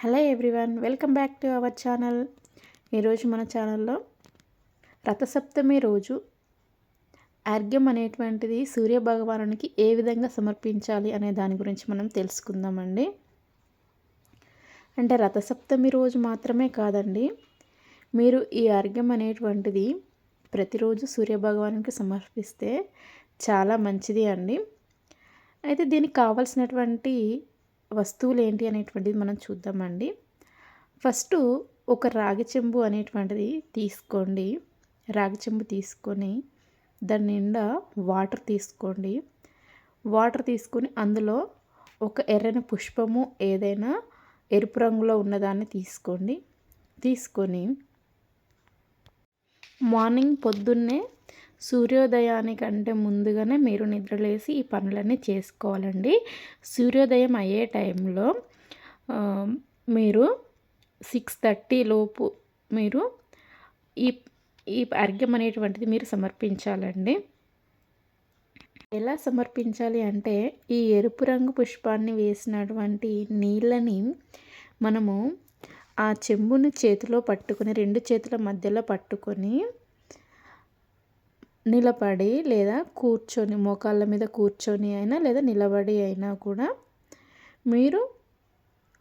Hello everyone welcome back to our channel. ఈరోజు మన ఛానల్లో రథసప్తమి రోజు అర్ఘ్యం అనేటువంటిది సూర్య భగవానునికి ఏ విధంగా సమర్పించాలి అనే దాని గురించి మనం తెలుసుకుందామండి. అంటే రథసప్తమి రోజు మాత్రమే కాదండి మీరు ఈ అర్ఘ్యం అనేటువంటిది ప్రతిరోజు సూర్య భగవానునికి సమర్పిస్తే చాలా మంచిది అండి. అయితే దీనికి కావాల్సినటువంటి వస్తువులు ఏంటి అనేటువంటిది మనం చూద్దామండి. ఫస్ట్ ఒక రాగి చెంబు అనేటువంటిది తీసుకోండి. రాగి చెంబు తీసుకొని దాని నిండా వాటర్ తీసుకోండి. వాటర్ తీసుకొని అందులో ఒక ఎర్రని పుష్పము ఏదైనా ఎరుపు రంగులో ఉన్నదాన్ని తీసుకోండి. తీసుకొని మార్నింగ్ పొద్దున్నే సూర్యోదయానికంటే ముందుగానే మీరు నిద్రలేసి ఈ పనులన్నీ చేసుకోవాలండి. సూర్యోదయం అయ్యే టైంలో మీరు సిక్స్ థర్టీ లోపు మీరు ఈ ఈ అర్ఘ్యం అనేటువంటిది మీరు సమర్పించాలండి. ఎలా సమర్పించాలి అంటే ఈ ఎరుపు రంగు పుష్పాన్ని వేసినటువంటి నీళ్ళని మనము ఆ చెంబుని చేతిలో పట్టుకొని రెండు చేతుల మధ్యలో పట్టుకొని నిలబడి లేదా కూర్చొని మోకాళ్ళ మీద కూర్చొని అయినా లేదా నిలబడి అయినా కూడా మీరు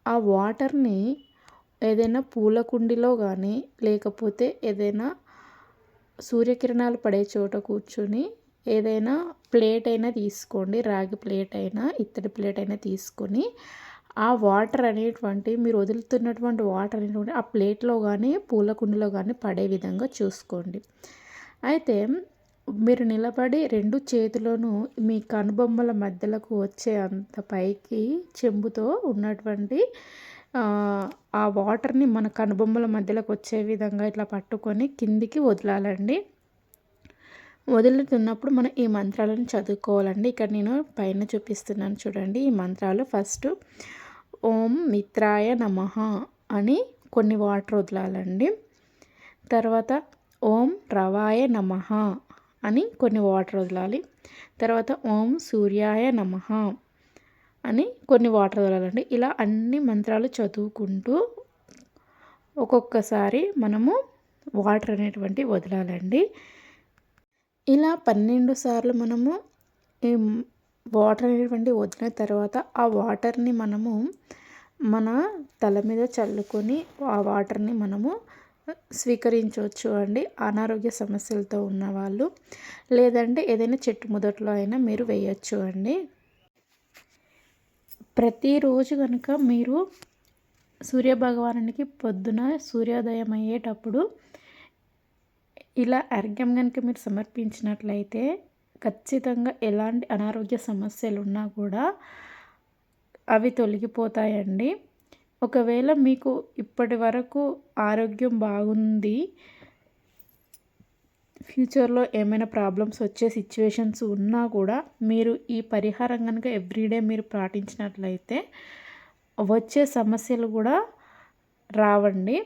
ఆ వాటర్ని ఏదైనా పూల కుండీలో కానీ లేకపోతే ఏదైనా సూర్యకిరణాలు పడే చోట కూర్చొని ఏదైనా ప్లేట్ అయినా తీసుకోండి రాగి ప్లేట్ అయినా ఇత్తడి ప్లేట్ అయినా తీసుకొని ఆ వాటర్ అనేటువంటి మీరు వదులుతున్నటువంటి వాటర్ అనేటువంటి ఆ ప్లేట్లో కానీ పూల కుండీలో కానీ పడే విధంగా చూసుకోండి. అయితే మీరు నిలబడి రెండు చేతులను మీ కనుబొమ్మల మధ్యలకు వచ్చే అంత పైకి చెంబుతో ఉన్నటువంటి ఆ వాటర్ని మన కనుబొమ్మల మధ్యలోకి వచ్చే విధంగా ఇట్లా పట్టుకొని కిందికి వదలాలండి. వదులుతున్నప్పుడు మనం ఈ మంత్రాలను చదువుకోవాలండి. ఇక్కడ నేను పైన చూపిస్తున్నాను చూడండి. ఈ మంత్రాలు ఫస్ట్ ఓం మిత్రాయ నమ అని కొన్ని వాటర్ వదలాలండి. తర్వాత ఓం రవాయ నమ అని కొన్ని వాటర్ వదలాలి. తర్వాత ఓం సూర్యాయ నమ అని కొన్ని వాటర్ వదలాలండి. ఇలా అన్ని మంత్రాలు చదువుకుంటూ ఒక్కొక్కసారి మనము వాటర్ అనేటువంటి వదలాలండి. ఇలా పన్నెండు సార్లు మనము ఈ వాటర్ అనేటువంటి వదిలిన తర్వాత ఆ వాటర్ని మనము మన తల మీద చల్లుకొని ఆ వాటర్ని మనము స్వీకరించవచ్చు అండి. అనారోగ్య సమస్యలతో ఉన్నవాళ్ళు. లేదంటే ఏదైనా చెట్టు మొదట్లో అయినా మీరు వేయచ్చు అండి. ప్రతిరోజు కనుక మీరు సూర్యభగవానునికి పొద్దున సూర్యోదయం అయ్యేటప్పుడు ఇలా అర్ఘ్యం కనుక మీరు సమర్పించినట్లయితే ఖచ్చితంగా ఎలాంటి అనారోగ్య సమస్యలు ఉన్నా కూడా అవి తొలగిపోతాయండి. ఒకవేళ మీకు ఇప్పటి వరకు ఆరోగ్యం బాగుంది ఫ్యూచర్లో ఏమైనా ప్రాబ్లమ్స్ వచ్చే సిచ్యువేషన్స్ ఉన్నా కూడా మీరు ఈ పరిహారం కనుక ఎవ్రీడే మీరు పాటించినట్లయితే వచ్చే సమస్యలు కూడా రావండి.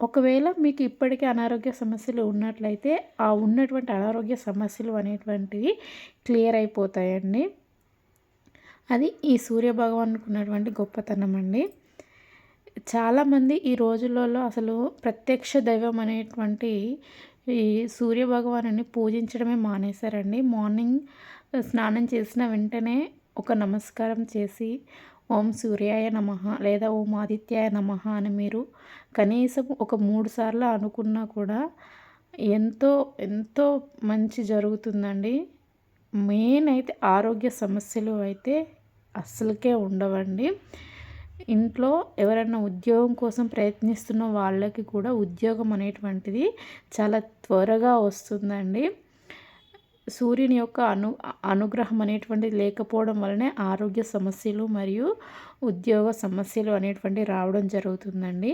ఒకవేళ మీకు ఇప్పటికే అనారోగ్య సమస్యలు ఉన్నట్లయితే ఆ ఉన్నటువంటి అనారోగ్య సమస్యలు అనేటువంటివి క్లియర్ అయిపోతాయండి. అది ఈ సూర్యభగవానుకున్నటువంటి గొప్పతనం అండి చాలామంది ఈ రోజులలో అసలు ప్రత్యక్ష దైవం అనేటువంటి ఈ సూర్య భగవాను పూజించడమే మానేశారండి. మార్నింగ్ స్నానం చేసిన వెంటనే ఒక నమస్కారం చేసి ఓం సూర్యాయ నమ లేదా ఓం ఆదిత్యాయ నమ అని మీరు కనీసం ఒక మూడు సార్లు అనుకున్నా కూడా ఎంతో ఎంతో మంచి జరుగుతుందండి. మెయిన్ అయితే ఆరోగ్య సమస్యలు అయితే అస్సలకే ఉండవండి. ఇంట్లో ఎవరైనా ఉద్యోగం కోసం ప్రయత్నిస్తున్న వాళ్ళకి కూడా ఉద్యోగం అనేటువంటిది చాలా త్వరగా వస్తుందండి. సూర్యుని యొక్క అను అనుగ్రహం అనేటువంటిది లేకపోవడం వలనే ఆరోగ్య సమస్యలు మరియు ఉద్యోగ సమస్యలు అనేటువంటివి రావడం జరుగుతుందండి.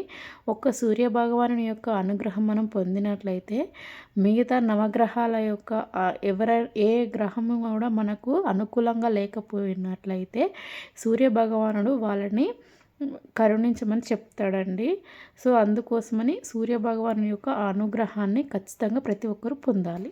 ఒక్క సూర్య భగవాను యొక్క అనుగ్రహం మనం పొందినట్లయితే మిగతా నవగ్రహాల యొక్క ఎవర ఏ గ్రహము కూడా మనకు అనుకూలంగా లేకపోయినట్లయితే సూర్య భగవానుడు వాళ్ళని కరుణించమని చెప్తాడండి. సో అందుకోసమని సూర్య భగవాను యొక్క అనుగ్రహాన్ని ఖచ్చితంగా ప్రతి ఒక్కరూ పొందాలి.